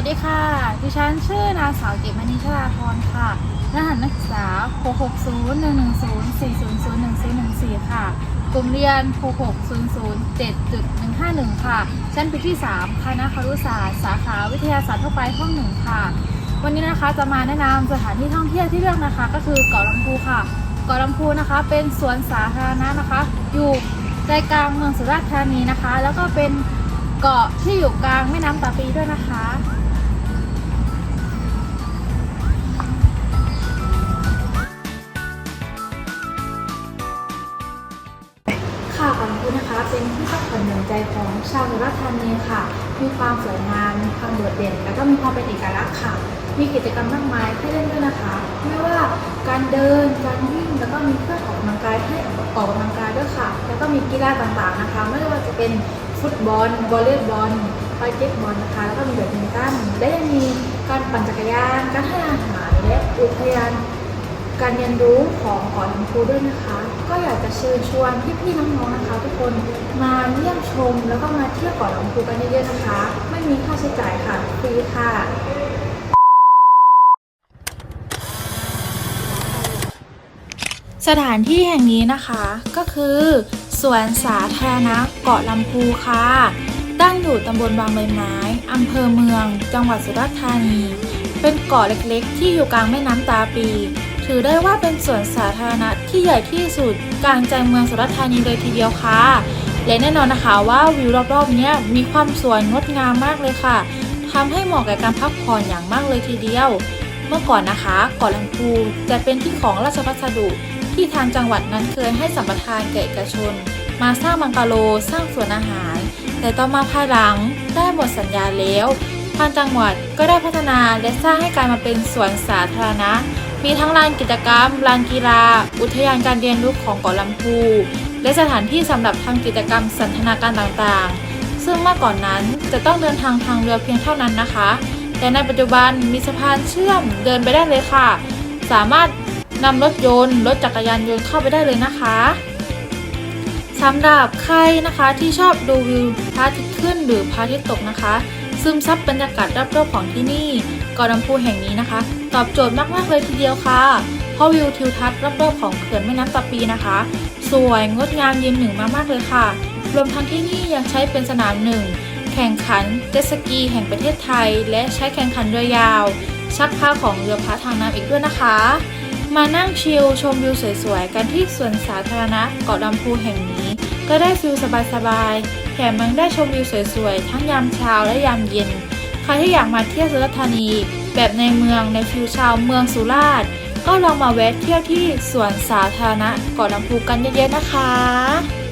สดีค่ะ ดิฉันชื่อนางสาวเกตมณีชลาพรค่ะ รหัสนักศึกษา 660 110 400 1414 ค่ะ กลุ่มเรียน 6600 7.151 ค่ะ ชั้นปีที่ 3 คณะครุศาสตร์ สาขาวิทยาศาสตร์ทั่วไปห้องหนึ่งค่ะ วันนี้นะคะจะมาแนะนำสถานที่ท่องเที่ยวที่เลือกนะคะ ก็คือเกาะลำพูค่ะ เกาะลำพูนะคะ เป็นสวนสาธารณะนะคะ อยู่ใจกลางเมืองสุราษฎร์ธานีนะคะ แล้วก็เป็นเกาะที่อยู่กลางแม่น้ำตาปีด้วยนะคะ นะคะ เป็นที่พักผ่อนหย่อนใจของชาวสุราษฎร์ธานีค่ะ มีความสวยงาม มีความโดดเด่น แล้วก็มีความเป็นเอกลักษณ์ค่ะ มีกิจกรรมมากมายให้เล่นด้วยนะคะ ไม่ว่าการเดิน การวิ่ง แล้วก็มีเครื่องออกกำลังกายให้ออกกำลังกายด้วยค่ะ แล้วก็มีกีฬาต่างๆนะคะ ไม่ว่าจะเป็นฟุตบอลวอลเลย์บอลบาสเกตบอลนะคะ แล้วก็มีแบดมินตันและยังมีการปั่นจักรยาน การให้อาหารและอุทยาน การเรียนรู้ของเกาะลำพูด้วยนะคะ ก็อยากจะเชิญชวนพี่ๆน้องๆนะคะ ทุกคนมาเยี่ยมชม แล้วก็มาเที่ยวเกาะลำพูกันเยอะๆนะคะ ไม่มีค่าใช้จ่ายค่ะฟรีค่ะสถานที่แห่งนี้นะคะก็คือสวนสาธารณะเกาะลำพูค่ะ ตั้งอยู่ตำบลบางใบไม้อำเภอเมือง จังหวัดสุราษฎร์ธานี เป็นเกาะเล็กๆ ที่อยู่กลางแม่น้ำตาปี ถือได้ว่าเป็นสวนสาธารณะที่ใหญ่ที่สุดกลางใจเมืองสุราษฎร์ธานีเลยทีเดียวค่ะ และแน่นอนนะคะว่าวิวรอบๆเนี้ยมีความสวยงดงามมากเลยค่ะทำให้เหมาะกับการพักผ่อนอย่างมากเลยทีเดียว เมื่อก่อนนะคะเกาะลำพูจะเป็นที่ของราชพัสดุที่ทางจังหวัดนั้นเคยให้สัมปทานแก่เอกชน มาสร้างบังกะโลสร้างสวนอาหาร แต่ต่อมาภายหลังได้หมดสัญญาแล้วทางจังหวัดก็ได้พัฒนาและสร้างให้กลายมาเป็นสวนสาธารณะ มีทั้งลานกิจกรรม ลานกีฬา อุทยานการเรียนรู้ของเกาะลำพู และสถานที่สำหรับทำกิจกรรมสันทนาการต่างๆ ซึ่งเมื่อก่อนนั้นจะต้องเดินทางทางเรือเพียงเท่านั้นนะคะ แต่ในปัจจุบันมีสะพานเชื่อมเดินไปได้เลยค่ะ สามารถนำรถยนต์ รถจักรยานยนต์เข้าไปได้เลยนะคะ สำหรับใครนะคะที่ชอบดูวิวพระอาทิตย์ขึ้นหรือพระอาทิตย์ตกนะคะ ซึมซับบรรยากาศรอบๆของที่นี่เกาะลำพูแห่งนี้นะคะ ตอบโจทย์มากๆเลยทีเดียวค่ะเพราะวิวทิวทัศน์รอบๆของเขื่อนแม่น้ำตาปีนะคะ สวยงดงามยืนหนึ่งมากๆเลยค่ะ รวมทั้งที่นี่ยังใช้เป็นสนามหนึ่งแข่งขันเจ็ตสกีแห่งประเทศไทย และใช้แข่งขันเรือยาว ชักพาของเรือพระทางน้ำอีกด้วยนะคะ มานั่งชิลชมวิวสวยๆกันที่สวนสาธารณะเกาะลำพูแห่งนี้ ก็ได้ฟิลสบายๆแถมยังได้ชมวิวสวยๆ ทั้งยามเช้าและยามเย็น ใครที่อยากมาเที่ยวสุราษฎร์ธานี แบบในเมืองในฟิลชาวเมืองสุราษฎร์ก็ลองมาแวะเที่ยวที่สวนสาธารณะเกาะลำพูกันเยอะๆนะคะ